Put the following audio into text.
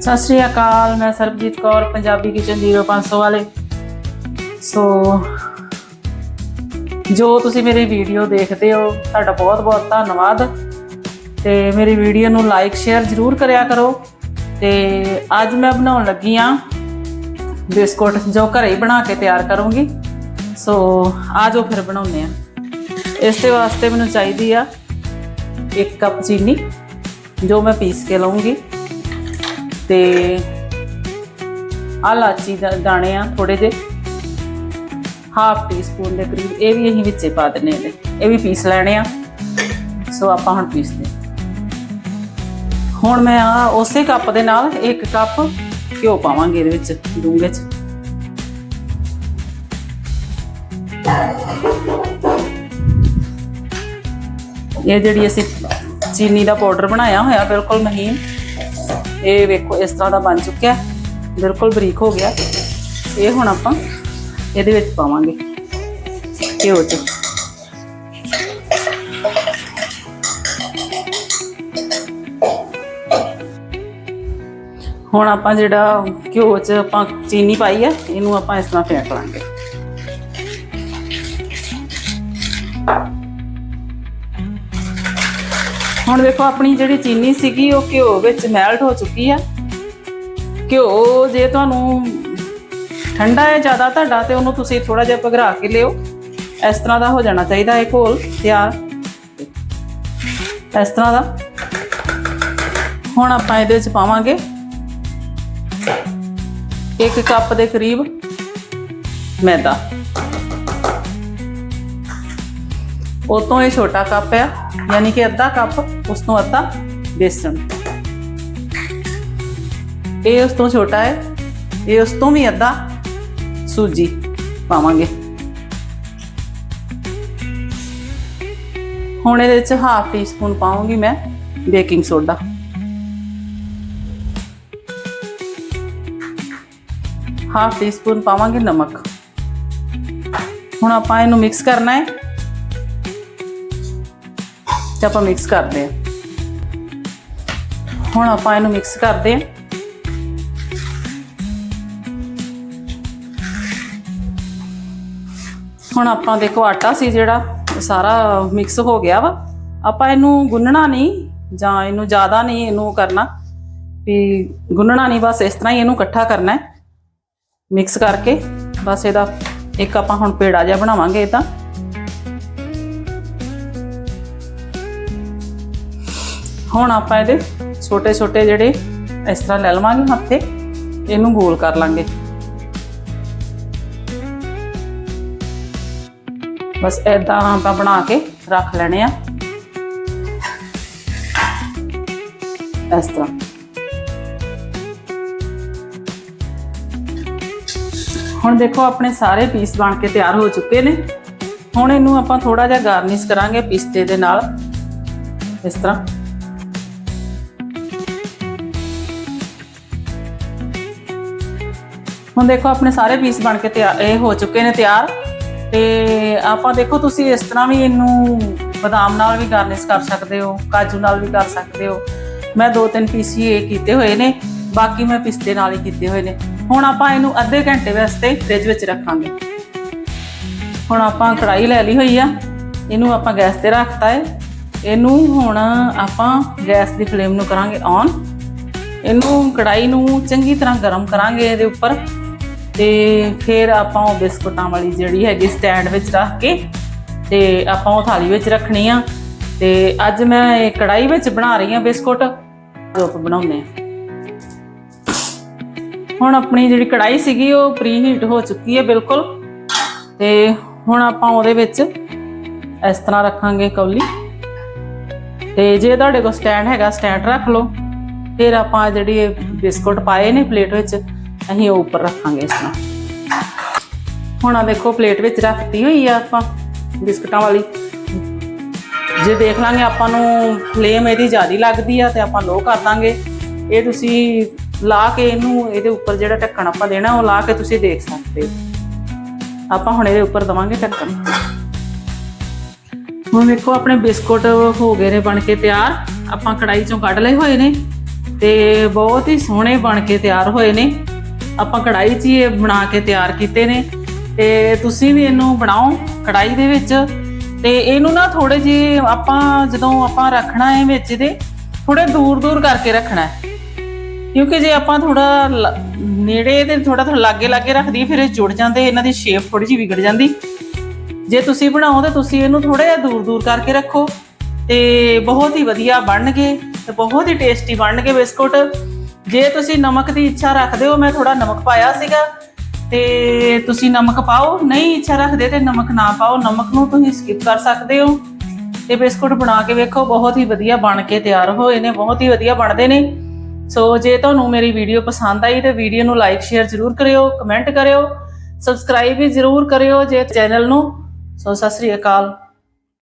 ਸਤਿ ਸ਼੍ਰੀ ਅਕਾਲ, ਮੈਂ ਸਰਬਜੀਤ ਕੌਰ, ਪੰਜਾਬੀ ਕਿਚਨ 0500 ਵਾਲੇ। ਸੋ, ਜੋ ਤੁਸੀਂ ਮੇਰੀ ਵੀਡੀਓ ਦੇਖਦੇ ਹੋ, ਤੁਹਾਡਾ ਬਹੁਤ ਬਹੁਤ ਧੰਨਵਾਦ। ਤੇ ਮੇਰੀ ਵੀਡੀਓ ਨੂੰ ਲਾਈਕ ਸ਼ੇਅਰ ਜ਼ਰੂਰ ਕਰਿਆ ਕਰੋ। ਤੇ ਅੱਜ ਮੈਂ ਬਣਾਉਣ ਲੱਗੀ ਆ ਬਿਸਕੁਟ, ਜੋ ਘਰੇ ਹੀ ਬਣਾ ਕੇ ਤਿਆਰ ਕਰੂੰਗੀ। ਸੋ ਆਜੋ ਫਿਰ ਬਣਾਉਂਦੇ ਆ। ਇਸ ਦੇ ਵਾਸਤੇ ਮੈਨੂੰ ਚਾਹੀਦੀ ਆ 1 ਕੱਪ ਚੀਨੀ, ਜੋ ਮੈਂ ਪੀਸ ਕੇ ਲਵਾਂਗੀ ਤੇ ਆਹ ਲਾਚੀ ਦਾ ਦਾਣੇ ਆ ਥੋੜੇ ਜਿਹੇ। ਹਾਫ ਟੀਸਪੂਨ ਦੇ ਕਰੀਬ। ਇਹ ਵੀ ਅਸੀਂ ਵਿੱਚੇ ਪਾ ਦਿੰਨੇ ਨੇ ਇਹ ਵੀ ਪੀਸ ਲੈਣੇ ਆ। ਸੋ ਆਪਾਂ ਹੁਣ ਪੀਸਦੇ ਹੁਣ ਮੈਂ ਆ ਉਸੇ ਕੱਪ ਦੇ ਨਾਲ ਇੱਕ ਕੱਪ ਘਿਓ ਪਾਵਾਂਗੇ ਇਹਦੇ ਵਿੱਚ, ਡੂੰਘੇ ਚ। ਇਹ ਜਿਹੜੀ ਅਸੀਂ ਚੀਨੀ ਦਾ ਪਾਊਡਰ ਬਣਾਇਆ ਹੋਇਆ, ਬਿਲਕੁਲ ਮਹੀਨ, ਇਹ ਵੇਖੋ ਇਸ ਤਰ੍ਹਾਂ ਦਾ ਬਣ ਚੁੱਕਿਆ, ਬਿਲਕੁਲ ਬਰੀਕ ਹੋ ਗਿਆ। ਇਹ ਹੁਣ ਆਪਾਂ ਇਹਦੇ ਵਿੱਚ ਪਾਵਾਂਗੇ ਘਿਓ ਚ। ਹੁਣ ਆਪਾਂ ਜਿਹੜਾ ਘਿਓ ਚ ਆਪਾਂ ਚੀਨੀ ਪਾਈ ਆ, ਇਹਨੂੰ ਆਪਾਂ ਇਸ ਤਰ੍ਹਾਂ ਫੇਂਟ ਲਾਂਗੇ ਹੁਣ ਦੇਖੋ ਆਪਣੀ ਜਿਹੜੀ ਚੀਨੀ ਸੀਗੀ, ਉਹ ਘਿਓ ਵਿੱਚ ਮੈਲਟ ਹੋ ਚੁੱਕੀ ਆ। ਘਿਓ ਜੇ ਤੁਹਾਨੂੰ ਠੰਡਾ ਹੈ ਜ਼ਿਆਦਾ ਤੁਹਾਡਾ, ਤੇ ਉਹਨੂੰ ਤੁਸੀਂ ਥੋੜਾ ਜਿਹਾ ਪਘਰਾ ਕੇ ਲਿਓ। ਇਸ ਤਰ੍ਹਾਂ ਦਾ ਹੋ ਜਾਣਾ ਚਾਹੀਦਾ ਇਹ ਘੋਲ ਤਿਆਰ। ਇਸ ਤਰ੍ਹਾਂ ਦਾ। ਹੁਣ ਆਪਾਂ ਇਹਦੇ ਵਿੱਚ ਪਾਵਾਂਗੇ ਇੱਕ ਕੱਪ ਦੇ ਕਰੀਬ ਮੈਦਾ। ਉਹ ਤੋਂ ਇਹ ਛੋਟਾ ਕੱਪ ਆ, ਯਾਨੀ ਕਿ ਅੱਧਾ ਕੱਪ, ਉਸ ਤੋਂ ਅੱਧਾ ਬੇਸਣ। ਇਹ ਉਸ ਤੋਂ ਛੋਟਾ ਹੈ, ਇਹ ਉਸ ਤੋਂ ਵੀ ਅੱਧਾ ਸੂਜੀ ਪਾਵਾਂਗੇ। ਹੁਣ ਇਹਦੇ ਵਿੱਚ ਹਾਫ ਟੀ ਸਪੂਨ ਪਾਵਾਂਗੀ ਮੈਂ baking soda. Half teaspoon ਪਾਵਾਂਗੇ ਨਮਕ। ਹੁਣ ਆਪਾਂ ਇਹਨੂੰ ਮਿਕਸ ਕਰਨਾ ਹੈ। ਤੇ ਆਪਾਂ ਮਿਕਸ ਕਰਦੇ ਹਾਂ। ਹੁਣ ਆਪਾਂ ਇਹਨੂੰ ਮਿਕਸ ਕਰਦੇ ਹਾਂ। ਹੁਣ ਆਪਾਂ ਦੇਖੋ ਆਟਾ ਸੀ ਜਿਹੜਾ ਸਾਰਾ ਮਿਕਸ ਹੋ ਗਿਆ ਵਾ। ਆਪਾਂ ਇਹਨੂੰ ਗੁੰਨਣਾ ਨਹੀਂ, ਜਾਂ ਇਹਨੂੰ ਜ਼ਿਆਦਾ ਨਹੀਂ ਇਹਨੂੰ ਕਰਨਾ। ਵੀ ਗੁੰਨਣਾ ਨਹੀਂ, ਬਸ ਇਸ ਤਰ੍ਹਾਂ ਹੀ ਇਹਨੂੰ ਇਕੱਠਾ ਕਰਨਾ ਹੈ। ਮਿਕਸ ਕਰਕੇ ਬਸ ਇਹਦਾ ਇੱਕ ਆਪਾਂ ਹੁਣ ਪੇੜਾ ਜਿਹਾ ਬਣਾਵਾਂਗੇ ਇਹ ਤਾਂ। ਹੁਣ ਆਪਾਂ ਇਹਦੇ ਛੋਟੇ ਛੋਟੇ ਜਿਹੜੇ ਇਸ ਤਰ੍ਹਾਂ ਲੈ ਲਵਾਂਗੇ ਹੱਥੇ ਇਹਨੂੰ ਗੋਲ ਕਰ ਲਾਂਗੇ। ਬਸ ਐਦਾਂ ਆਪਾਂ ਬਣਾ ਕੇ ਰੱਖ ਲੈਣੇ ਆ। ਇਸ ਤਰ੍ਹਾਂ। ਹੁਣ ਦੇਖੋ ਆਪਣੇ ਸਾਰੇ ਪੀਸ ਬਣ ਕੇ ਤਿਆਰ ਹੋ ਚੁੱਕੇ ਨੇ। ਹੁਣ ਇਹਨੂੰ ਆਪਾਂ ਥੋੜਾ ਜਿਹਾ ਗਾਰਨਿਸ਼ ਕਰਾਂਗੇ ਪਿਸਤੇ ਦੇ ਨਾਲ। ਇਸ ਤਰ੍ਹਾਂ। ਹੁਣ ਦੇਖੋ ਆਪਣੇ ਸਾਰੇ ਪੀਸ ਬਣ ਕੇ ਤਿਆਰ ਇਹ ਹੋ ਚੁੱਕੇ ਨੇ ਤਿਆਰ। ਤੇ ਆਪਾਂ ਦੇਖੋ ਤੁਸੀਂ ਇਸ ਤਰ੍ਹਾਂ ਵੀ ਇਹਨੂੰ ਬਦਾਮ ਨਾਲ ਵੀ ਗਾਰਨਿਸ਼ ਕਰ ਸਕਦੇ ਹੋ, ਕਾਜੂ ਨਾਲ ਵੀ ਕਰ ਸਕਦੇ ਹੋ। ਮੈਂ ਦੋ ਤਿੰਨ ਪੀਸ ਹੀ ਇਹ ਕੀਤੇ ਹੋਏ ਨੇ। ਬਾਕੀ ਮੈਂ ਪਿਸਤੇ ਨਾਲ ਹੀ ਕੀਤੇ ਹੋਏ ਨੇ। ਹੁਣ ਆਪਾਂ ਇਹਨੂੰ ਅੱਧੇ ਘੰਟੇ ਵਾਸਤੇ ਫ੍ਰਿਜ ਵਿੱਚ ਰੱਖਾਂਗੇ। ਹੁਣ ਆਪਾਂ ਕੜਾਈ ਲੈ ਲਈ ਹੋਈ ਆ। ਇਹਨੂੰ ਆਪਾਂ ਗੈਸ ਤੇ ਰੱਖਤਾ ਹੈ ਇਹਨੂੰ ਹੁਣ ਆਪਾਂ ਗੈਸ ਦੀ ਫਲੇਮ ਨੂੰ ਕਰਾਂਗੇ ਔਨ ਇਹਨੂੰ ਕੜਾਈ ਨੂੰ ਚੰਗੀ ਤਰ੍ਹਾਂ ਗਰਮ ਕਰਾਂਗੇ ਇਹਦੇ ਉੱਪਰ। ਤੇ ਫਿਰ ਆਪਾਂ ਉਹ ਬਿਸਕੁਟਾਂ ਵਾਲੀ ਜਿਹੜੀ ਹੈਗੀ ਸਟੈਂਡ ਵਿੱਚ ਰੱਖ ਕੇ ਤੇ ਆਪਾਂ ਉਹ ਥਾਲੀ ਵਿੱਚ ਰੱਖਣੀ ਆ। ਤੇ ਅੱਜ ਮੈਂ ਇਹ ਕੜਾਈ ਵਿੱਚ ਬਣਾ ਰਹੀ ਆ ਬਿਸਕੁਟ। ਜੋ ਆਪਾਂ ਬਣਾਉਂਦੇ ਆ। ਹੁਣ ਆਪਣੀ ਜਿਹੜੀ ਕੜਾਈ ਸੀਗੀ ਉਹ ਪ੍ਰੀ ਹੀਟ ਹੋ ਚੁੱਕੀ ਹੈ ਬਿਲਕੁਲ। ਤੇ ਹੁਣ ਆਪਾਂ ਉਹਦੇ ਵਿੱਚ ਇਸ ਤਰ੍ਹਾਂ ਰੱਖਾਂਗੇ ਕੌਲੀ। ਤੇ ਜੇ ਤੁਹਾਡੇ ਕੋਲ ਸਟੈਂਡ ਹੈਗਾ ਸਟੈਂਡ ਰੱਖ ਲਓ। ਫਿਰ ਆਪਾਂ ਜਿਹੜੀ ਬਿਸਕੁਟ ਪਾਏ ਨੇ ਪਲੇਟ ਵਿੱਚ, ਅਸੀਂ ਉਹ ਉੱਪਰ ਰੱਖਾਂਗੇ ਇਸ ਤਰ੍ਹਾਂ। ਹੁਣ ਆ ਦੇਖੋ ਪਲੇਟ ਵਿੱਚ ਰੱਖਤੀ ਹੋਈ ਆ ਆਪਾਂ ਬਿਸਕਟਾਂ ਵਾਲੀ। ਜੇ ਦੇਖ ਲਾਂਗੇ ਆਪਾਂ ਨੂੰ ਫਲੇਮ ਇਹਦੀ ਜ਼ਿਆਦਾ ਲੱਗਦੀ ਆ ਤੇ ਆਪਾਂ ਲੋ ਕਰ ਦਾਂਗੇ। ਇਹ ਤੁਸੀਂ ਲਾ ਕੇ ਇਹਨੂੰ ਇਹਦੇ ਉੱਪਰ ਜਿਹੜਾ ਢੱਕਣ ਆਪਾਂ ਦੇਣਾ, ਉਹ ਲਾ ਕੇ ਤੁਸੀਂ ਦੇਖ ਸਕਦੇ ਹੋ। ਆਪਾਂ ਹੁਣ ਇਹਦੇ ਉੱਪਰ ਦਵਾਂਗੇ ਢੱਕਣ। ਹੁਣ ਵੇਖੋ, ਆਪਣੇ ਬਿਸਕੁਟ ਹੋ ਗਏ ਨੇ ਬਣ ਕੇ ਤਿਆਰ। ਆਪਾਂ ਕੜਾਈ ਚੋਂ ਕੱਢ ਲਏ ਹੋਏ ਨੇ ਤੇ ਬਹੁਤ ਹੀ ਸੋਹਣੇ ਬਣ ਕੇ ਤਿਆਰ ਹੋਏ ਨੇ। ਆਪਾਂ ਕੜਾਈ 'ਚ ਹੀ ਇਹ ਬਣਾ ਕੇ ਤਿਆਰ ਕੀਤੇ ਨੇ। ਤੇ ਤੁਸੀਂ ਵੀ ਇਹਨੂੰ ਬਣਾਓ ਕੜਾਈ ਦੇ ਵਿੱਚ। ਤੇ ਇਹਨੂੰ ਨਾ ਥੋੜੇ ਜਿਹੇ ਆਪਾਂ ਜਦੋਂ ਆਪਾਂ ਰੱਖਣਾ ਹੈ ਵਿੱਚ ਦੇ ਥੋੜੇ ਦੂਰ ਦੂਰ ਕਰਕੇ ਰੱਖਣਾ ਹੈ। ਕਿਉਂਕਿ ਜੇ ਆਪਾਂ ਥੋੜਾ ਨੇੜੇ ਤੇ ਥੋੜਾ ਥੋੜਾ ਲਾਗੇ ਲਾਗੇ ਰੱਖਦੀ ਫਿਰ ਇਹ ਜੁੜ ਜਾਂਦੇ, ਇਹਨਾਂ ਦੀ ਸ਼ੇਪ ਥੋੜੀ ਜਿਹੀ ਵਿਗੜ ਜਾਂਦੀ। ਜੇ ਤੁਸੀਂ ਬਣਾਓ ਤਾਂ ਤੁਸੀਂ ਇਹਨੂੰ ਥੋੜਾ ਜਿਹਾ ਦੂਰ ਦੂਰ ਕਰਕੇ ਰੱਖੋ ਤੇ ਬਹੁਤ ਹੀ ਵਧੀਆ ਬਣਨਗੇ ਤੇ ਬਹੁਤ ਹੀ ਟੇਸਟੀ ਬਣਨਗੇ ਬਿਸਕੁਟ। ਜੇ ਤੁਸੀਂ ਨਮਕ ਦੀ ਇੱਛਾ ਰੱਖਦੇ ਹੋ, ਮੈਂ ਥੋੜਾ ਨਮਕ ਪਾਇਆ ਸੀਗਾ ਤੇ ਤੁਸੀਂ ਨਮਕ ਪਾਓ, ਨਹੀਂ ਇੱਛਾ ਰੱਖਦੇ ਤੇ ਨਮਕ ਨਾ ਪਾਓ, ਨਮਕ ਨੂੰ ਤੁਸੀਂ ਸਕਿਪ ਕਰ ਸਕਦੇ ਹੋ। ਤੇ ਬਿਸਕੁਟ ਬਣਾ ਕੇ ਵੇਖੋ, ਬਹੁਤ ਹੀ ਵਧੀਆ ਬਣ ਕੇ ਤਿਆਰ ਹੋਏ ਨੇ ਬਹੁਤ ਹੀ ਵਧੀਆ ਬਣਦੇ ਨੇ। ਸੋ ਜੇ ਤੁਹਾਨੂੰ ਮੇਰੀ ਵੀਡੀਓ ਪਸੰਦ ਆਈ ਤੇ ਵੀਡੀਓ ਨੂੰ ਲਾਈਕ ਸ਼ੇਅਰ ਜ਼ਰੂਰ ਕਰਿਓ ਕਮੈਂਟ ਕਰਿਓ ਸਬਸਕ੍ਰਾਈਬ ਵੀ ਜ਼ਰੂਰ ਕਰਿਓ ਜੇ ਚੈਨਲ ਨੂੰ। ਸੋ ਸਤਿ ਸ੍ਰੀ ਅਕਾਲ।